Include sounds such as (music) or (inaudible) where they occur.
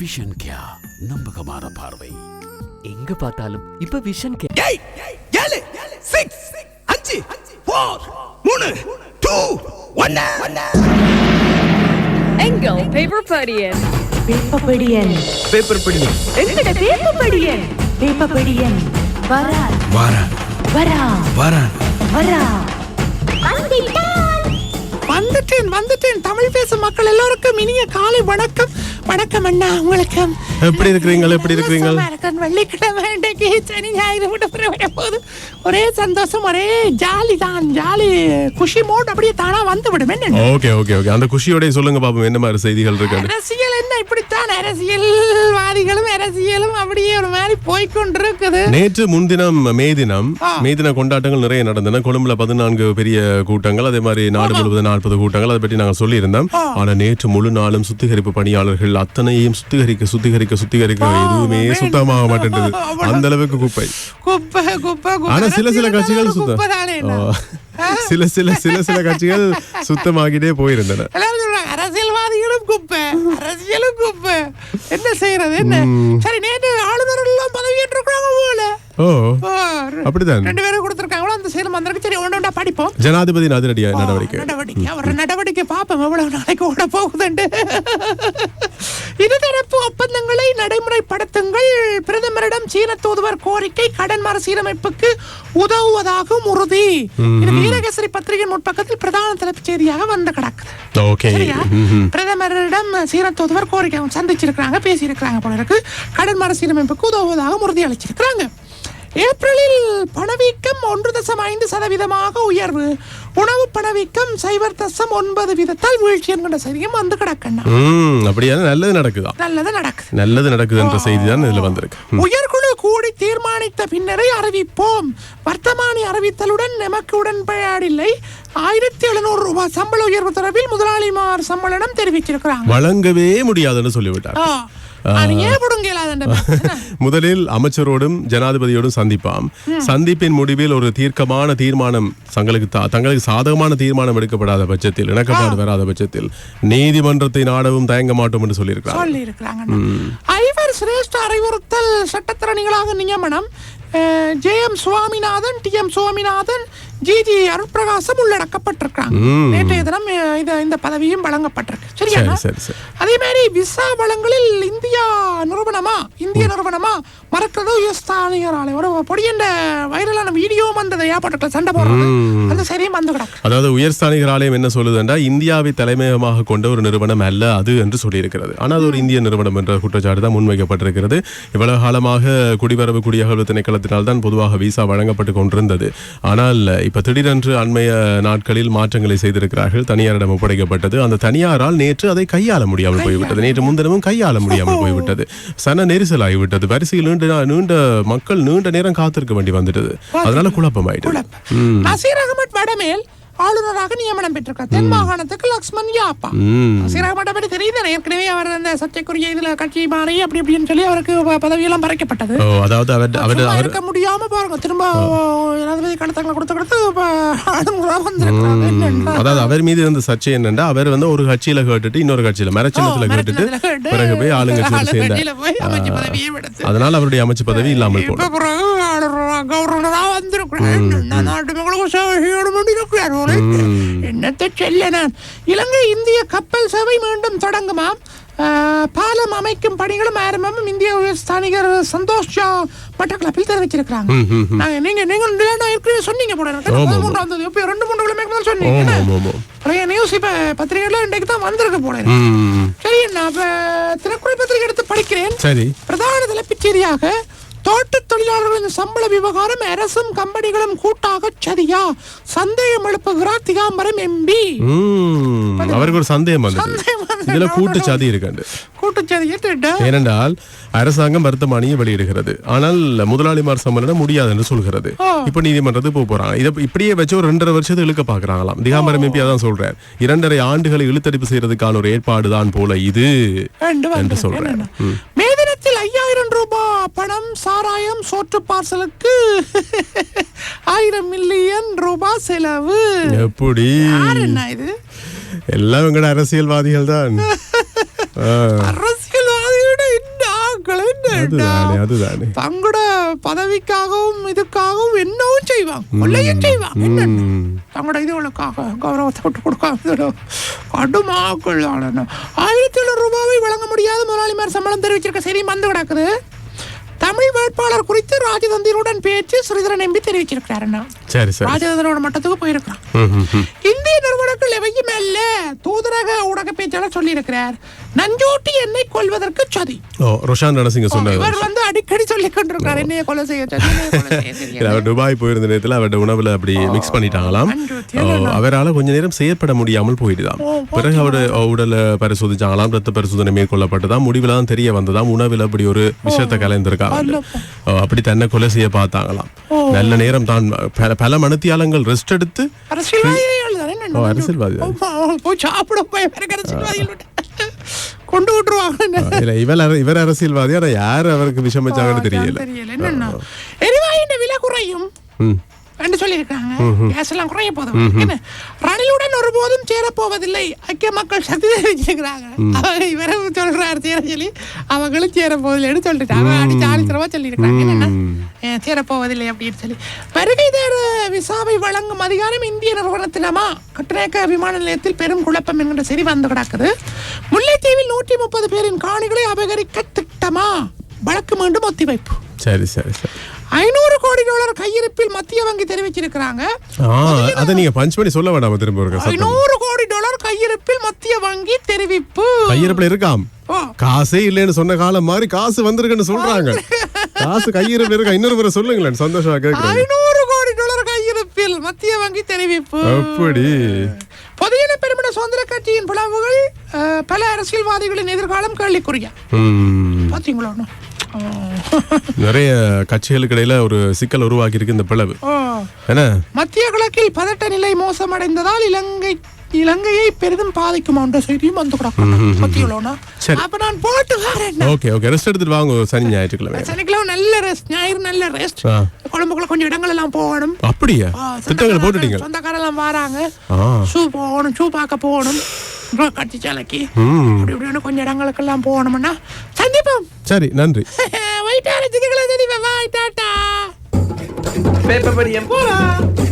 Vision கியா நம்பகமான பார்வை. எங்க பார்த்தாலும் இப்ப விஷன் கே ஏய் ஏழு சிக்ஸ் அஞ்சு ஃபோர் மூணு டூ ஒன்னு எங்கள் பேப்பர் படியன் வேப்பப்படியன் பேப்பர் படிங்க எங்கட வேப்பப்படியன் வேப்பப்படியன் வரா. வாரான் வரா. வாரான் வரா. வந்துட்டேன் வந்துட்டேன். தமிழ் பேசும் மக்கள் எல்லோருக்கும் இனிய காலை வணக்கம். வணக்கம் அண்ணா உங்களுக்கு. எப்படி இருக்கிறீங்க எப்படி இருக்கிறீங்க. வெள்ளிக்கிழமை இன்றைக்கு சனி ஞாயிறு விடுமுறை வர போது ஒரே சந்தோஷம் ஒரே ஜாலி தான். ஜாலி குஷி மோட் அப்படியே தானா வந்து விடும் என்ன? ஓகே ஓகே ஓகே அந்த குஷியோட சொல்லுங்க பாப்போம் என்ன மாதிரி செய்திகள் இருக்கு? என்ன இப்படித்தான் அரசியல்வாதிகளும் அரசியலும் அப்படியே ஒரு மாதிரி போய்க்கொண்டிருக்குது நேற்று முன்தினம் மே தினம். மே தின கொண்டாட்டங்கள் நிறைய நடந்தன. கொழும்புல பதினான்கு பெரிய கூட்டங்கள் அதே மாதிரி நாடு முழுவதும் நாற்பது கூட்டங்கள் அதை பற்றி நாங்கள் சொல்லியிருந்தோம். ஆனா நேற்று முழு நாளும் சுத்திகரிப்பு பணியாளர்கள் அத்தனையும் சுத்திகரிக்க சுத்திகரிக்க சுத்திகரிக்க எதுவுமே சுத்தமாக மாட்டேன்றது. அந்த அளவுக்கு குப்பை. குப்பை குப்பை ஆனா சில சில கட்சிகள் சுத்தம். சில சில சில சில கட்சிகள் சுத்தமாகிட்டே போயிருந்தன. அரசியல்வாதிகளும் குப்பை அரசியலும் குப்பை என்ன செய்யறது என்ன? சரி நேற்று ஆளுநர் எல்லாம் பதவியேற்று இருக்காங்க போல ஓ அப்படிதான். ரெண்டு பேரும் கொடுத்துருக்காங்களோ அந்த சேலம் வந்திருக்கு சரி ஒன்று ஒன்றா படிப்போம். ஜனாதிபதி அதிரடியா நடவடிக்கை? நடவடிக்கை. அவர் நடவடிக்கை பார்ப்போம். எவ்வளவு நாளைக்கு ஓட போகுதுண்டு இருதரப்பு ஒப்பந்தங்களை நடைமுறைப்படுத்துங்கள். பிரதமரிடம் சீன தூதுவர் கோரிக்கை கடன் மறுசீரமைப்புக்கு உதவுவதாகும் உறுதி. இது வீரகேசரி பத்திரிகை முற்பக்கத்தில் பிரதான தலைப்புச் செய்தியாக வந்து கிடக்குது ஓகே பிரதமரிடம் சீன தூதுவர் கோரிக்கை சந்திச்சிருக்கிறாங்க பேசியிருக்கிறாங்க போல இருக்கு. கடன் மறுசீரமைப்புக்கு உதவுவதாக உறுதி அளிச்சிருக்கிறாங்க ஏப்ரலில் பணவீக்கம் ஒன்று தசம் ஐந்து சதவீதமாக உயர்வு. உணவு பணவீக்கம் சைபர் தசம் ஒன்பது வீதத்தால் வீழ்ச்சி என்கிற செய்தியும் வந்து கிடக்கண்ணா அப்படியா நல்லது நடக்குதா? நல்லது நடக்குது. நல்லது நடக்குதுன்ற செய்தி தான் இதுல வந்திருக்கு. உயர்குழு கூடி தீர்மானித்த பின்னரே அறிவிப்போம். வர்த்தமானி அறிவித்தலுடன் நமக்கு உடன்பாடில்லை ஆயிரத்தி எழுநூறு ரூபாய் சம்பள உயர்வு தொடர்பில் முதலாளிமார் சம்பளம் தெரிவிச்சிருக்கிறாங்க வழங்கவே முடியாதுன்னு சொல்லிவிட்டார். (laughs) முதலில் அமைச்சரோடும் ஜனாதிபதியோடும் சந்திப்பாம். சந்திப்பின் முடிவில் ஒரு தீர்க்கமான தீர்மானம் தங்களுக்கு தங்களுக்கு சாதகமான தீர்மானம் எடுக்கப்படாத பட்சத்தில் இணக்கப்பாடு வராத பட்சத்தில் நீதிமன்றத்தை நாடவும் தயங்க மாட்டோம் என்று சொல்லியிருக்கிறார். சொல்லி இருக்கிறாங்க ஐவர் சிரேஷ்ட அறிவுறுத்தல் சட்டத்திறனிகளாக நியமனம் J M Swaminathan D M Swaminathan G G Arutprakasam உள்ளடக்கப்பட்டிருக்காங்க ம். நேற்றைய தினம் இந்த பதவியும் வழங்கப்பட்டிருக்கு. சரியா? சரி சரி சரி. அதே மாதிரி விசா வளங்களில் இந்தியா நிறுவனமா இந்திய நிறுவனமா மறக்கிறது யுஸ்தானியர் ஆலை ஒரு பொடியண்ட வைரலான வீடியோ வந்தது ஏற்பட்டு சண்டை போடுறது. அந்த சரியும் வந்து கிடக்கு. அதாவது உயர்ஸ்தானிகர் ஆலயம் என்ன சொல்லுதுன்றா இந்தியாவை தலைமையகமாக கொண்ட ஒரு நிறுவனம் அல்ல அது என்று சொல்லியிருக்கிறது. ஆனால் அது ஒரு இந்திய நிறுவனம் என்ற குற்றச்சாட்டு தான் முன்வைக்கப்பட்டிருக்கிறது. இவ்வளவு காலமாக குடிவரவு குடியகல்வு திணைக்களத்தினால் தான் பொதுவாக விசா வழங்கப்பட்டு கொண்டிருந்தது. ஆனால் இப்ப திடீரென்று அண்மைய நாட்களில் மாற்றங்களை செய்திருக்கிறார்கள். தனியாரிடம் ஒப்படைக்கப்பட்டது. அந்த தனியாரால் நேற்று அதை கையாள முடியாமல் போய்விட்டது. நேற்று முன்தினமும் கையாள முடியாமல் போய்விட்டது. சன நெரிசல் ஆகிவிட்டது வரிசையில் நீண்ட நீண்ட மக்கள் நீண்ட நேரம் காத்திருக்க வேண்டி வந்துட்டது. அதனால குழப்பமாயிட்டது. ஆளுநராக நியமனம் பெற்றிருக்கார் தென் மாகாணத்துக்கு லக்ஷ்மண் யாப்பா. ம். நசீர் அகமட் பற்றி தெரியுது ஏற்கனவே அவர் அந்த சர்ச்சைக்குரிய இதுல கட்சி மாறி அப்படி இப்படின்னு சொல்லி அவருக்கு பதவியெல்லாம் பறிக்கப்பட்டது. ஓ அதாவது அவர் இருக்க முடியாம பாருங்க திரும்ப ஜனாதிபதி கடத்தங்களை கொடுத்து கொடுத்து அதாவது அவர் மீது இருந்த சர்ச்சை என்னன்னா அவர் வந்து ஒரு கட்சியில கேட்டுட்டு இன்னொரு கட்சியில மரச்சின்னத்துல கேட்டுட்டு பிறகு போய் ஆளுங்கட்சியில் சேர்ந்தார். அதனால அவருடைய அமைச்சு பதவி இல்லாமல் போனது. ஒரு என்னத்தை சொல்ல நான் இலங்கை இந்திய கப்பல் சேவை மீண்டும் தொடங்குமாம். பாலம் அமைக்கும் பணிகளும் ஆரம்பமும் இந்திய ஸ்தானிகர் சந்தோஷ் ஜா தெரிவிச்சிருக்கிறாங்க நாங்க நீங்க நீங்க ஏற்கனவே சொன்னீங்க போல. பதிமூன்றாம் தேதி ரெண்டு மூன்று கிழமைக்கு முதல் சொன்னீங்க. நிறைய நியூஸ் இப்ப பத்திரிகைல இன்றைக்கு தான் வந்திருக்கு போல. சரி நான் இப்ப தினக்குறள் பத்திரிகை எடுத்து படிக்கிறேன். சரி. பிரதான தலைப்புச் செய்தியாக தோட்டத் தொழிலாளர்களின் சம்பள விவகாரம் அரசும் கம்பெனிகளும் கூட்டாக சதியா சந்தேகம் எழுப்புகிறார் திகாம்பரம் எம்பி. அவருக்கு ஒரு சந்தேகம். இதுல கூட்டு சதி இருக்காண்டு. திட்ட ஏனென்றால் அரசாங்கம் வர்த்தமானியை வெளியிடுகிறது. ஆனால் முதலாளிமார் சம்மேளனம் முடியாது என்று சொல்கிறது. இப்ப நீதிமன்றத்துக்கு போக போறாங்க. இதை இப்படியே வச்சு ஒரு ரெண்டரை வருஷத்தை இழுக்க பாக்குறாங்களாம் திகாம்பரம் எம்பி அதான் சொல்றார். இரண்டரை ஆண்டுகளை இழுத்தடிப்பு செய்யறதுக்கான ஒரு ஏற்பாடு தான் போல இது என்று சொல்றாரு. ரூபாய் பணம் சாராயம் சோற்று பார்சலுக்கு ஆயிரம் மில்லியன் ரூபாய் செலவு. எப்படி? யார் என்ன இது? எல்லாம் எங்கட அரசியல்வாதிகள் தான் தங்களோட பதவிக்காகவும் இதுக்காகவும் என்னவும் செய்வாங்க. கொள்ளையும் செய்வாங்க. தங்களோட இதுகளுக்காக கௌரவத்தை விட்டு கொடுக்காம கடுமாக்கள் ஆயிரத்தி எழுநூறு ரூபாவை வழங்க முடியாத முதலாளிமார் சம்பளம் தெரிவிச்சிருக்க சரி வந்து கிடக்குது. தமிழ் வேட்பாளர் குறித்து ராஜதந்திரனுடன் பேச்சு ஸ்ரீதரன் எம்பி தெரிவிச்சிருக்கிறாருன்னா சரி மட்டத்துக்கு போயிருக்கிறான். இந்திய நிறுவனங்கள் எவையும் அல்ல தூதரக ஊடக பேச்சாளர் சொல்லியிருக்கிறார். நஞ்சூட்டி என்னை கொல்வதற்கு சதி. ஓ ரொஷான் ரணசிங்க சொன்னார். இவர் வந்து அடிக்கடி சொல்லிக் கொண்டிருக்கிறார் என்னைய கொலை செய்ய சதி. (laughs) அவர் துபாய் போயிருந்த நேரத்தில் அவருடைய உணவுல அப்படி மிக்ஸ் பண்ணிட்டாங்களாம். அவரால கொஞ்ச நேரம் செயற்பட முடியாமல் போயிடுதாம். பிறகு அவரு உடலை பரிசோதிச்சாங்களாம் ரத்த பரிசோதனை மேற்கொள்ளப்பட்டதாம் முடிவில் தான் தெரிய வந்ததாம் உணவில் அப்படி ஒரு விஷயத்தை கலந்திருக்காங்க. அப்படி தன்னை கொலை செய்ய பார்த்தாங்களாம். நல்ல நேரம் தான். பல மனுத்தியாலங்கள் ரெஸ்ட் எடுத்து? அரசியல்வாதி கொண்டு விட்டுருவாங்க. இல்ல இவர் இவர் அரசியல்வாதி ஆனா யார் அவருக்கு விஷம் வச்சாங்கன்னு தெரியல. என்னன்னா? எரிவாயின் விலை குறையும். என்று சொல்லியிருக்காங்க கேஸ் எல்லாம் குறைய போதும் ரணிலுடன் ஒருபோதும் சேரப்போவதில்லை. ஐக்கிய மக்கள் சக்தி தெரிவிச்சிருக்கிறாங்க. அவங்க இவரும் சொல்றாரு சேர சொல்லி அவங்களும் சேர போவதில்லைன்னு சொல்லிட்டு அவங்க அடிச்சு ஆணித்தரமா சொல்லியிருக்காங்க என்னன்னா சேரப்போவதில்லை அப்படின்னு சொல்லி. வருகைதார விசாவை வழங்கும் அதிகாரம் இந்திய நிறுவனத்திலமா கட்டுநாயக்க விமான நிலையத்தில் பெரும் குழப்பம் என்கிற செய்தி வந்து கிடக்குது. முல்லைத்தீவில் நூற்றி முப்பது பேரின் காணிகளை அபகரிக்க திட்டமா? வழக்கு மீண்டும் ஒத்திவைப்பு. சரி சரி சரி. கையிருப்பில் மத்திய வங்கி தெரிவிச்சிருக்கிறாங்க. அதை நீங்க பஞ்ச் பண்ணி சொல்ல வேண்டாம் திரும்ப சத்தம் ஐநூறு கோடி டாலர் கையிருப்பில் மத்திய வங்கி தெரிவிப்பு. கையிருப்புல இருக்காம். காசே இல்லைன்னு சொன்ன காலம் மாதிரி காசு வந்திருக்குன்னு சொல்றாங்க. காசு கையிருப்பு இருக்கா. இன்னொரு முறை சொல்லுங்களேன். சந்தோஷமா கேட்கறேன் கோடி டாலர் கையிருப்பில் மத்திய வங்கி தெரிவிப்பு. அப்படி. பொதுஜன பெருமிட சுதந்திர கட்சியின் பிளவுகள் பல அரசியல்வாதிகளின் எதிர்காலம் கேள்விக்குறியா? ம், பாத்தீங்களா. (laughs) நிறைய கட்சிகளுக்கு இடையில ஒரு சிக்கல் உருவாக்கி இருக்கு இந்த பிளவு. என்ன? மத்திய கிழக்கில் பதட்ட நிலை மோசமடைந்ததால் இலங்கை இலங்கையை பெரிதும் பாதிக்குமா என்ற செய்தியும் வந்து பத்தியுள்ளோனா சரி. அப்ப நான் போட்டு வரேன். Okay okay. ரெஸ்ட் எடுத்துட்டு வாங்க சனி ஞாயிற்றுக்கிழமை. சனிக்கிழமை நல்ல ரெஸ்ட் ஞாயிறு நல்ல ரெஸ்ட். குழம்புக்குள்ள கொஞ்சம் இடங்கள் எல்லாம் போகணும். அப்படியா? திட்டங்கள் போட்டுட்டீங்க. சொந்தக்காரெல்லாம் வராங்க. ஷூ போகணும் ஷூ பார்க்க போகணும். கட்டி சாலைக்கு. அப்படி இப்படின்னு கொஞ்சம் இடங்களுக்கெல்லாம் போகணும்னா சந்திப்போம். சரி நன்றி. வயிற்றார சிக்கலை தெரியும் வாய் டாட்டா பேப்பர் படியம். போலாம்.